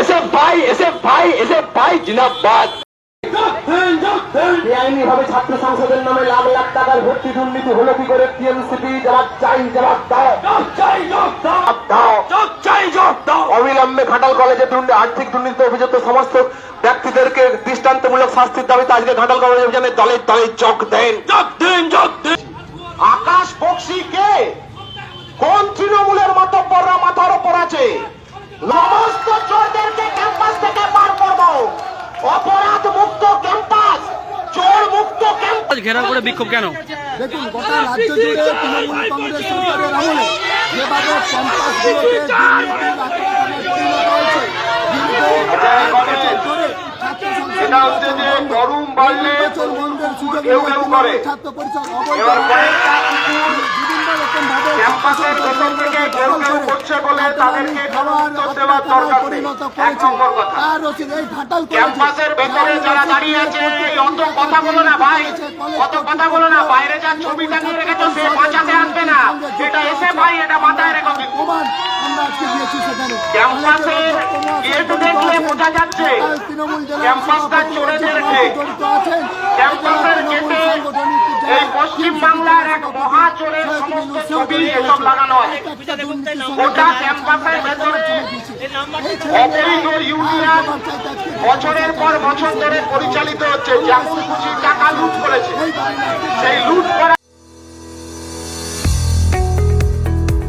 এসে ভাই এসে ভাই এসে ভাই বেআইনি ভাবে ছাত্র সংসদের নামে লাখ লাখ টাকার ভর্তি দুর্নীতি হলো কি করে? টিএমসিপি যারা চাই দাও। অবিলম্বে ঘাটাল কলেজে আর্থিক দুর্নীতি অভিযুক্ত সমস্ত ব্যক্তিদেরকে দৃষ্টান্তমূলক শাস্তির দাবিতে আজকে ঘাটাল কলেজ অভিযানে দলের দলে যোগ দেন। দেন। আকাশ বক্সি কে? সমস্ত চোরদেরকে ক্যাম্পাস থেকে বার করব। অপরাধ মুক্ত ক্যাম্পাস চোর মুক্ত ক্যাম্পাস ঘেরাও করে বিক্ষোভ কেন? দেখুন গোটা রাজ্য জুড়ে তৃণমূল কংগ্রেস সরকারের আমলে যেভাবে ক্যাম্পাসগুলোতে দুর্নীতির আক্রমণে পরিণত হয়েছে দীর্ঘ এক বছর ধরে ছাত্র সংসদ। ছাত্র পরিষদ অবৈধ ক্যাম্পাসের ভেতর থেকে কেউ কেউ করছে বলে তাদেরকে উত্তর দেওয়ার দরকার নেই। এক নম্বর কথা। আর রয়েছে এই ঘাটাল কলেজে ক্যাম্পাসের ভেতরে যারা দাঁড়িয়ে আছে অত কথা বলো না ভাই। অত কথা বলো না বাইরে যা ছবি টাঙিয়ে রেখেছো সে বাঁচাতে আসবে না। এটা এসে ভাই এটা মাথায় রেখো। কিন্তু। প্রমাণ আমরা আজকে দিয়েছি সেখানে। ক্যাম্পাসের গেট দেখলে বোঝা যাচ্ছে। ক্যাম্পাসটা চোরেদেরকে ক্যাম্পাসের গেটে এই পশ্চিম বাংলার এক মহাচোরের সমস্ত ছবি এসব লাগানো আছে গোটা ক্যাম্পাসের অবৈধ ইউনিয়ন বছরের পর বছর ধরে পরিচালিত হচ্ছে। যেমন খুশি টাকা লুট করেছে। সেই লুট করা